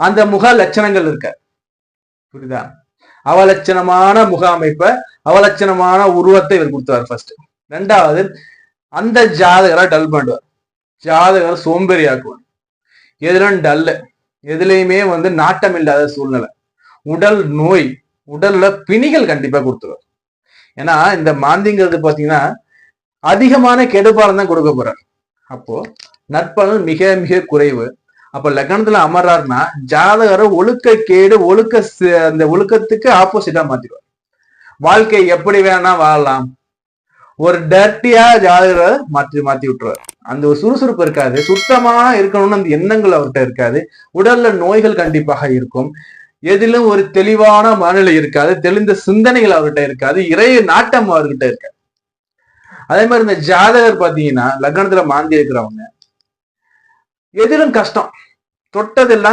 அந்த முக லட்சணங்கள் இருக்க. புரியுதா? அவலட்சணமான முக அமைப்பை அவலட்சணமான உருவத்தை இவர் கொடுத்தார் ஃபர்ஸ்ட் ரெண்டாவது அந்த ஜாதகரை டல் பண்ணுவார். ஜாதகரை சோம்பேறி ஆக்குவார் எதுலும் டல்லு எதுலையுமே வந்து நாட்டம் இல்லாத சூழ்நிலை. உடல் நோய் உடல்ல பிணிகள் கண்டிப்பா கொடுத்துருவார். ஏன்னா இந்த மாந்திங்கிறது பாத்தீங்கன்னா அதிகமான கெடுபாலம் தான் கொடுக்க போறார். அப்போ நற்பலன் மிக மிக குறைவு. அப்ப லக்னத்துல அமர்றாருன்னா ஜாதகரை ஒழுக்க கேடு ஒழுக்க அந்த ஒழுக்கத்துக்கு ஆப்போசிட்டா மாத்திடுவார். வாழ்க்கை எப்படி வேணா வாழலாம். ஒரு டர்ட்டியா ஜாதகரை மாற்றி மாத்தி விட்டுருவார். அந்த ஒரு சுறுசுறுப்பு இருக்காது. சுத்தமா இருக்கணும்னு அந்த எண்ணங்கள் அவர்கிட்ட இருக்காது. உடல்ல நோய்கள் கண்டிப்பாக இருக்கும். எதிலும் ஒரு தெளிவான மனநிலை இருக்காது. தெளிந்த சிந்தனைகள் அவர்கிட்ட இருக்காது. இறைய நாட்டம் அவர்கிட்ட இருக்காது. அதே மாதிரி இந்த ஜாதகர் பாத்தீங்கன்னா லக்னத்துல மாந்தி இருக்கிறவங்க எதிலும் கஷ்டம். தொட்டதெல்லாம்